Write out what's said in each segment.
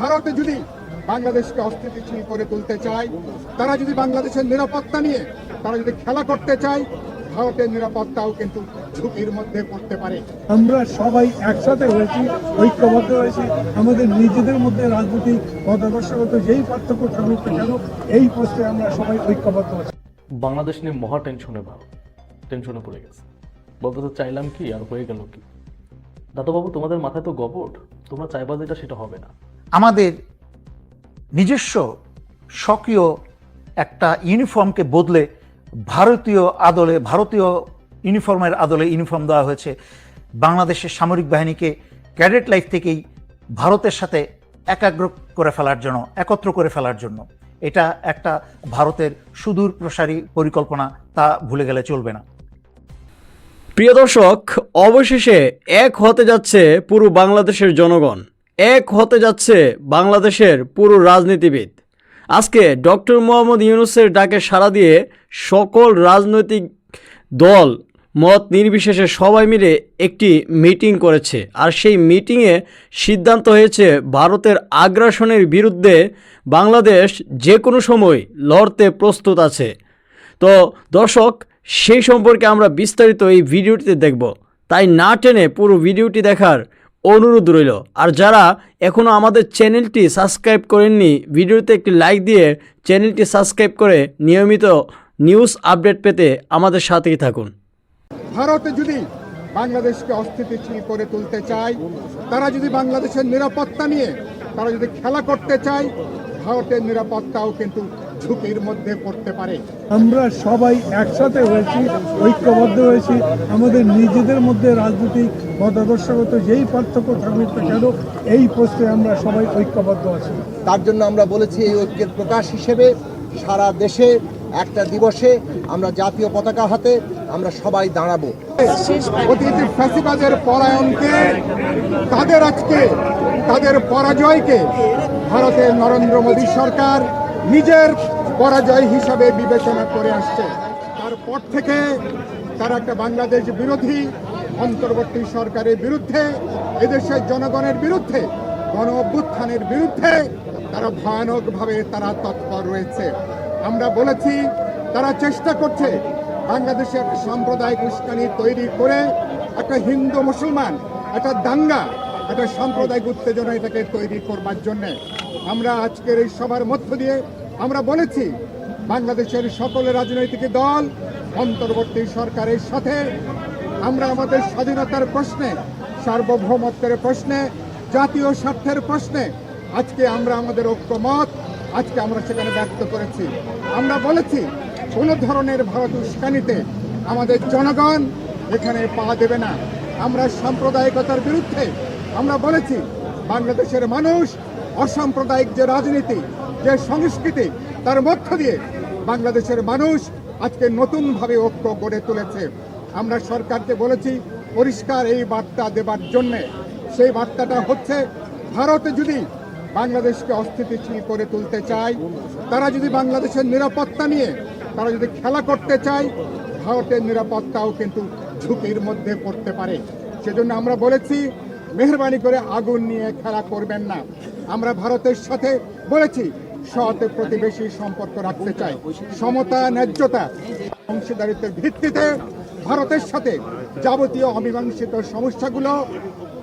ভারতে যদি বাংলাদেশকে অস্থিতিশীল করে তুলতে চায় তারা যদি বাংলাদেশের নিরাপত্তা নিয়ে তারা যদি খেলা করতে চায় ভারতের নিরাপত্তাও কিন্তু ঝুঁকির মধ্যে পড়তে পারে। আমরা সবাই একসাথে হয়েছি ঐক্যবদ্ধ হয়েছি আমাদের নিজেদের মধ্যে রাজনৈতিক মতাদর্শগত যেই পার্থক্য থাকুক না কেন এই পোস্টে আমরা সবাই ঐক্যবদ্ধ আছি। বাংলাদেশ নিয়ে মহা টেনশনে ভাব টেনশনে পড়ে গেছে। বলতে তো চাইলাম কি আর হয়ে গেল কি? দাদাবাবু তোমাদের মাথায় তো গবট তোমরা চাইবা যেটা সেটা হবে না। আমাদের নিজস্ব স্বকীয় একটা ইউনিফর্মকে বদলে ভারতীয় আদলে, ভারতীয় ইউনিফর্মের আদলে ইউনিফর্ম দেওয়া হয়েছে। বাংলাদেশের সামরিক বাহিনীকে ক্যাডেট লাইফ থেকেই ভারতের সাথে একাগ্র করে ফেলার জন্য, একত্র করে ফেলার জন্য। এটা একটা ভারতের সুদূর প্রসারী পরিকল্পনা, তা ভুলে গেলে চলবে না। প্রিয় দর্শক, অবশেষে এক হতে যাচ্ছে পুরো বাংলাদেশের জনগণ। এক হতে যাচ্ছে বাংলাদেশের পুরো রাজনীতিবিদ। আজকে ডক্টর মোহাম্মদ ইউনুসের ডাকে সাড়া দিয়ে সকল রাজনৈতিক দল, মত নির্বিশেষে সবাই মিলে একটি মিটিং করেছে। আর সেই মিটিংয়ে সিদ্ধান্ত হয়েছে ভারতের আগ্রাসনের বিরুদ্ধে বাংলাদেশ যে কোনো সময় লড়তে প্রস্তুত আছে। তো দর্শক, সেই সম্পর্কে আমরা বিস্তারিত এই ভিডিওটিতে দেখব। তাই না টেনে পুরো ভিডিওটি দেখার অনুরোধ রইল। আর যারা এখনও আমাদের চ্যানেলটি সাবস্ক্রাইব করেননি, ভিডিওতে একটি লাইক দিয়ে চ্যানেলটি সাবস্ক্রাইব করে নিয়মিত নিউজ আপডেট পেতে আমাদের সাথেই থাকুন। ভারতে যদি বাংলাদেশকে অস্থিতিশীল করে তুলতে চায়, তারা যদি বাংলাদেশের নিরাপত্তা নিয়ে, তারা যদি খেলা করতে চায়, ভারতের নিরাপত্তাও কিন্তু ঝুঁকির মধ্যে পড়তে পারে। আমরা সবাই একসাথে হয়েছি ঐক্যবদ্ধ হয়েছি। আমাদের নিজেদের মধ্যে রাজনৈতিক মতাদর্শগত যেই পার্থক্য থাকুক না কেন এই পোস্টে আমরা সবাই ঐক্যবদ্ধ আছি। তার জন্য আমরা বলেছি এই ঐক্যের প্রকাশ হিসেবে সারা দেশে একটা দিবসে আমরা জাতীয় পতাকা হাতে আমরা সবাই দাঁড়াবো। অতীতে ফ্যাসিবাদের পলায়নকে তাদের আজকে তাদের পরাজয়কে ভারতের নরেন্দ্র মোদী সরকার নিজের পরাজয় হিসাবে বিবেচনা করে আসছে। তারপর থেকে তারা একটা বাংলাদেশ বিরোধী, অন্তর্বর্তী সরকারের বিরুদ্ধে, এদেশের জনগণের বিরুদ্ধে, গণ অভ্যুত্থানের বিরুদ্ধে তারা ভয়ানকভাবে তারা তৎপর রয়েছে। আমরা বলেছি, তারা চেষ্টা করছে বাংলাদেশে একটা সাম্প্রদায়িক উস্কানি তৈরি করে একটা হিন্দু মুসলমান, একটা দাঙ্গা একটা সাম্প্রদায়িক উত্তেজনা এটাকে তৈরি করবার জন্য। আমরা আজকের এই সভার মধ্য দিয়ে আমরা বলেছি, বাংলাদেশের সকল রাজনৈতিক দল, অন্তর্বর্তী সরকারের সাথে আমরা আমাদের স্বাধীনতার প্রশ্নে, সার্বভৌমত্বের প্রশ্নে, জাতীয় স্বার্থের প্রশ্নে আজকে আমরা আমাদের ঐক্যমত, আজকে আমরা সেখানে ব্যক্ত করেছি। আমরা বলেছি, কোনো ধরনের ভারত উস্কানিতে আমাদের জনগণ এখানে পা দেবে না। আমরা সাম্প্রদায়িকতার বিরুদ্ধে আমরা বলেছি, বাংলাদেশের মানুষ, অসাম্প্রদায়িক যে রাজনীতি, যে সংস্কৃতি, তার মধ্য দিয়ে বাংলাদেশের মানুষ আজকে নতুনভাবে ঐক্য গড়ে তুলেছে। আমরা সরকারকে বলেছি, পরিষ্কার এই বার্তা দেবার জন্যে। সেই বার্তাটা হচ্ছে, ভারতে যদি বাংলাদেশকে অস্থিতিশীল করে তুলতে চায়, তারা যদি বাংলাদেশের নিরাপত্তা নিয়ে, তারা যদি খেলা করতে চায়, ভারতের নিরাপত্তাও কিন্তু ঝুঁকির মধ্যে পড়তে পারে। সেজন্য আমরা বলেছি মেহরবানি করে আগুন নিয়ে খেলা করবেন না। আমরা ভারতের সাথে বলেছি, সৎ প্রতিবেশী সম্পর্ক রাখতে চাই। সমতা, ন্যায্যতা, অংশীদারিত্বের ভিত্তিতে ভারতের সাথে যাবতীয় অমীমাংসিত সমস্যাগুলো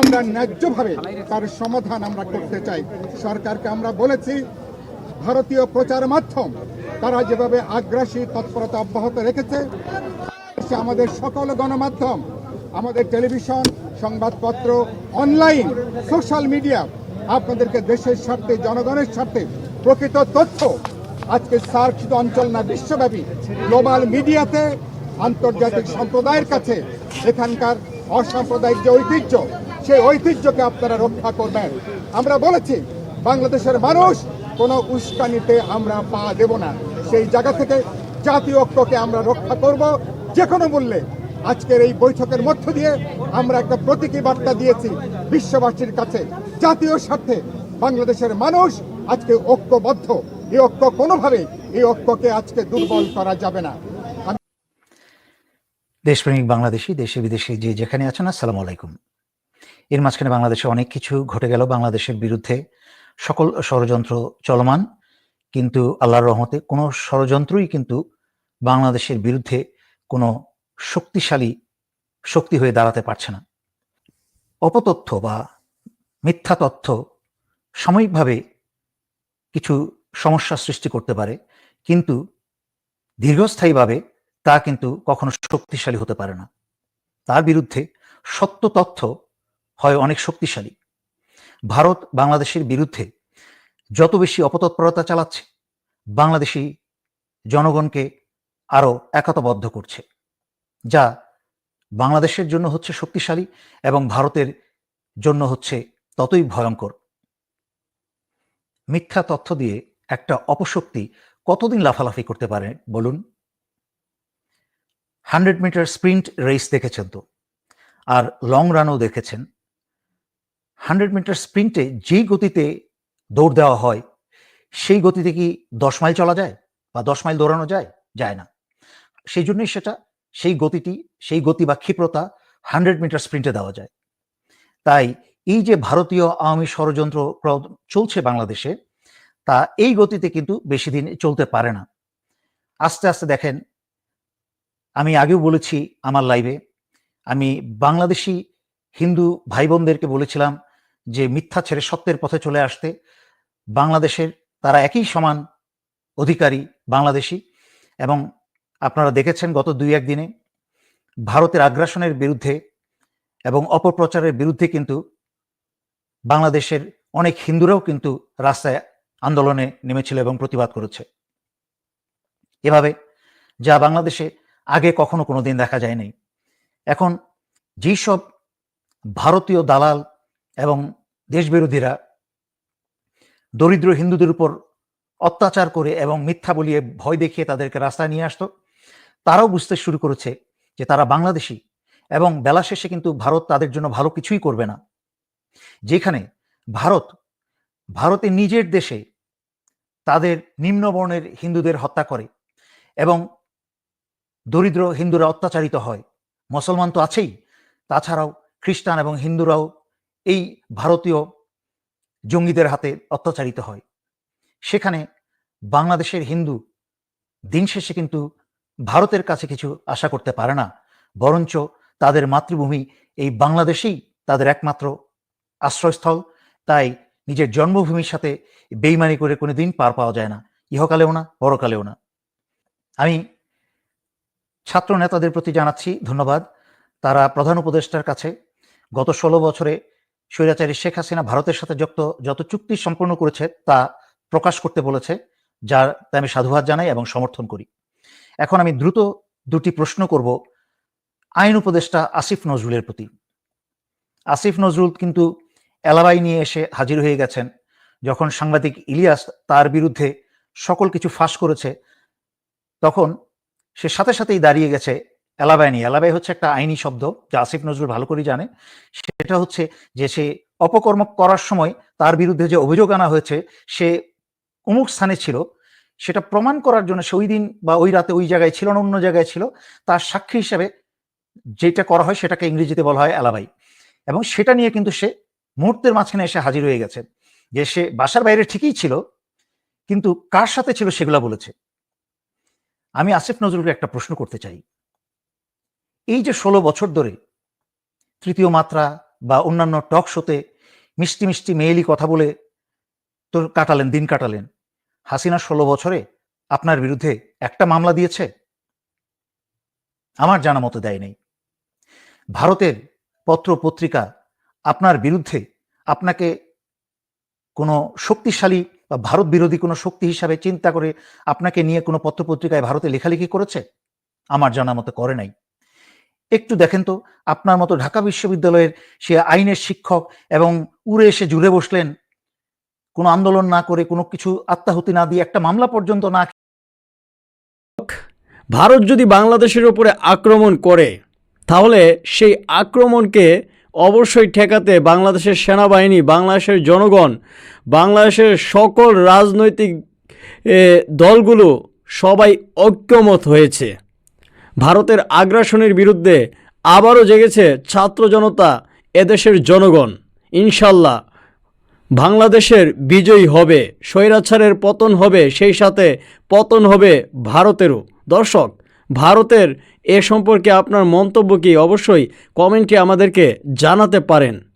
আমরা ন্যায্যভাবে তার সমাধান আমরা করতে চাই। সরকারকে আমরা বলেছি, ভারতীয় প্রচার মাধ্যম তারা যেভাবে আগ্রাসী তৎপরতা অব্যাহত রেখেছে আমাদের সকল গণমাধ্যম, আমাদের টেলিভিশন সংবাদপত্র, অনলাইন, সোশ্যাল মিডিয়া, আপনাদেরকে দেশের স্বার্থে, জনগণের স্বার্থে প্রকৃত তথ্য আজকে সার্ক শুধু অঞ্চল না বিশ্বব্যাপী, গ্লোবাল মিডিয়াতে আন্তর্জাতিক সম্প্রদায়ের কাছে এখানকার অসাম্প্রদায়িক যে ঐতিহ্য, সেই ঐতিহ্যকে আপনারা রক্ষা করবেন। আমরা বলেছি, বাংলাদেশের মানুষ কোনো উস্কানিতে আমরা পা দেব না। সেই জায়গা থেকে জাতীয় ঐক্যকে আমরা রক্ষা করব যে কোনো মূল্যে। আজকের এই বৈঠকের মধ্য দিয়ে আমরা একটা প্রতীকী বার্তা দিয়েছি বিশ্ববাসীর কাছে। জাতীয় স্বার্থে বাংলাদেশের মানুষ আজকে ঐক্যবদ্ধ। এই ঐক্য কোনোভাবে এই ঐক্যকে আজকে দুর্বল করা যাবে না। দেশপ্রেমিক বাংলাদেশি, দেশে বিদেশে যে যেখানে আছেন, আসসালামু আলাইকুম। এর মাঝখানে বাংলাদেশে অনেক কিছু ঘটে গেল বাংলাদেশের বিরুদ্ধে। সকল ষড়যন্ত্র চলমান, কিন্তু আল্লাহর রহমতে কোনো ষড়যন্ত্রই কিন্তু বাংলাদেশের বিরুদ্ধে কোনো শক্তিশালী শক্তি হয়ে দাঁড়াতে পারছে না। অপতথ্য বা মিথ্যা তথ্য সাময়িকভাবে কিছু সমস্যা সৃষ্টি করতে পারে, কিন্তু দীর্ঘস্থায়ীভাবে তা কিন্তু কখনো শক্তিশালী হতে পারে না। তার বিরুদ্ধে সত্য তথ্য হয় অনেক শক্তিশালী। ভারত বাংলাদেশের বিরুদ্ধে যত বেশি অপতৎপরতা চালাচ্ছে, বাংলাদেশি জনগণকে আরও একতাবদ্ধ করছে। যা বাংলাদেশের জন্য হচ্ছে শক্তিশালী এবং ভারতের জন্য হচ্ছে ততই ভয়ঙ্কর। মিথ্যা তথ্য দিয়ে একটা অপশক্তি কতদিন লাফালাফি করতে পারে বলুন? হান্ড্রেড মিটার স্প্রিন্ট রেস দেখেছেন তো? আর লং রানও দেখেছেন। হান্ড্রেড মিটার স্প্রিন্টে যেই গতিতে দৌড় দেওয়া হয়, সেই গতিতে কি দশ মাইল চলা যায় বা দশ মাইল দৌড়ানো যায়? যায় না। সেই জন্যই সেটা সেই গতিটি, সেই গতি বা ক্ষিপ্রতা হান্ড্রেড মিটার স্প্রিন্টে দেওয়া যায়। তাই এই যে ভারতীয় আওয়ামী ষড়যন্ত্র চলছে বাংলাদেশে, তা এই গতিতে কিন্তু বেশি দিন চলতে পারে না। আস্তে আস্তে দেখেন, আমি আগেও বলেছি আমার লাইভে আমি বাংলাদেশি হিন্দু ভাই বোনদেরকে বলেছিলাম যে মিথ্যা ছেড়ে সত্যের পথে চলে আসতে, বাংলাদেশের তারা একই সমান অধিকারী বাংলাদেশি এবং আপনারা দেখেছেন গত দুই একদিনে ভারতের আগ্রাসনের বিরুদ্ধে এবং অপপ্রচারের বিরুদ্ধে কিন্তু বাংলাদেশের অনেক হিন্দুরাও কিন্তু রাস্তায় আন্দোলনে নেমেছিল এবং প্রতিবাদ করেছে। এভাবে যা বাংলাদেশে আগে কখনো কোনো দিন দেখা যায়নি। এখন যেসব ভারতীয় দালাল এবং দেশবিরোধীরা দরিদ্র হিন্দুদের উপর অত্যাচার করে এবং মিথ্যা বলিয়ে ভয় দেখিয়ে তাদেরকে রাস্তায় নিয়ে আসতো তারাও বুঝতে শুরু করেছে যে তারা বাংলাদেশি এবং বেলা শেষে কিন্তু ভারত তাদের জন্য ভালো কিছুই করবে না। যেখানে ভারত, ভারতে নিজের দেশে তাদের নিম্নবর্ণের হিন্দুদের হত্যা করে এবং দরিদ্র হিন্দুরা অত্যাচারিত হয়। মুসলমান তো আছেই, তাছাড়াও খ্রিস্টান এবং হিন্দুরাও এই ভারতীয় জঙ্গিদের হাতে অত্যাচারিত হয়। সেখানে বাংলাদেশের হিন্দু দিন শেষে কিন্তু ভারতের কাছে কিছু আশা করতে পারে না, বরঞ্চ তাদের মাতৃভূমি এই বাংলাদেশেই তাদের একমাত্র আশ্রয়স্থল। তাই নিজের জন্মভূমির সাথে বেইমানি করে কোনো দিন পার পাওয়া যায় না। ইহকালেও না, পরকালেও না। আমি ছাত্র নেতাদের প্রতি জানাচ্ছি ধন্যবাদ। তারা প্রধান উপদেষ্টার কাছে গত ষোলো বছরে স্বৈরাচারী শেখ হাসিনা ভারতের সাথে যত যত চুক্তি সম্পন্ন করেছে তা প্রকাশ করতে বলেছে, যার আমি সাধুবাদ জানাই এবং সমর্থন করি। এখন আমি দ্রুত দুটি প্রশ্ন করব। আইন উপদেষ্টা আসিফ নজরুলের প্রতি। আসিফ নজরুল কিন্তু এলাবাই নিয়ে এসে হাজির হয়ে গেছেন। যখন সাংবাদিক ইলিয়াস তার বিরুদ্ধে সকল কিছু ফাঁস করেছে, তখন সে সাথে সাথেই দাঁড়িয়ে গেছে এলাবাই নিয়ে। এলাবাই হচ্ছে একটা আইনি শব্দ, যা আসিফ নজরুল ভালো করে জানে। সেটা হচ্ছে যে সে অপকর্ম করার সময় তার বিরুদ্ধে যে অভিযোগ আনা হয়েছে, সে অমুক স্থানে ছিল সেটা প্রমাণ করার জন্য সে ওই দিন বা ওই রাতে ওই জায়গায় ছিল না, অন্য জায়গায় ছিল, তার সাক্ষী হিসেবে যেটা করা হয় সেটাকে ইংরেজিতে বলা হয় অ্যালাবাই। এবং সেটা নিয়ে কিন্তু সে মুহূর্তের মাঝখানে এসে হাজির হয়ে গেছে যে সে বাসার বাইরে ঠিকই ছিল, কিন্তু কার সাথে ছিল সেগুলা বলেছে। আমি আসিফ নজরুলকে একটা প্রশ্ন করতে চাই। এই যে ষোলো বছর ধরে তৃতীয় মাত্রা বা অন্যান্য টক শোতে মিষ্টি মিষ্টি মেয়েলি কথা বলে তো কাটালেন, দিন কাটালেন হাসিনা ষোলো বছরে আপনার বিরুদ্ধে একটা মামলা দিয়েছে? আমার জানা মতো দেয় নেই। ভারতের পত্র পত্রিকা আপনার বিরুদ্ধে আপনাকে কোনো শক্তিশালী বা ভারত বিরোধী কোনো শক্তি হিসাবে চিন্তা করে আপনাকে নিয়ে কোনো পত্রপত্রিকায় ভারতে লেখালেখি করেছে? আমার জানা মতো করে নাই। একটু দেখেন তো, আপনার মতো ঢাকা বিশ্ববিদ্যালয়ের সে আইনের শিক্ষক এবং উড়ে এসে জুড়ে বসলেন কোনো আন্দোলন না করে, কোনো কিছু আত্মাহুতি না দিয়ে একটা মামলা পর্যন্ত না ভারত যদি বাংলাদেশের উপরে আক্রমণ করে, তাহলে সেই আক্রমণকে অবশ্যই ঠেকাতে বাংলাদেশের সেনাবাহিনী, বাংলাদেশের জনগণ, বাংলাদেশের সকল রাজনৈতিক দলগুলো সবাই ঐক্যমত হয়েছে। ভারতের আগ্রাসনের বিরুদ্ধে আবারও জেগেছে ছাত্র জনতা, এদেশের জনগণ। ইনশাল্লাহ বাংলাদেশের বিজয়ী হবে, স্বৈরাচারের পতন হবে, সেই সাথে পতন হবে ভারতেরও। দর্শক, ভারতের এ সম্পর্কে আপনার মন্তব্য কি? অবশ্যই কমেন্টে আমাদেরকে জানাতে পারেন।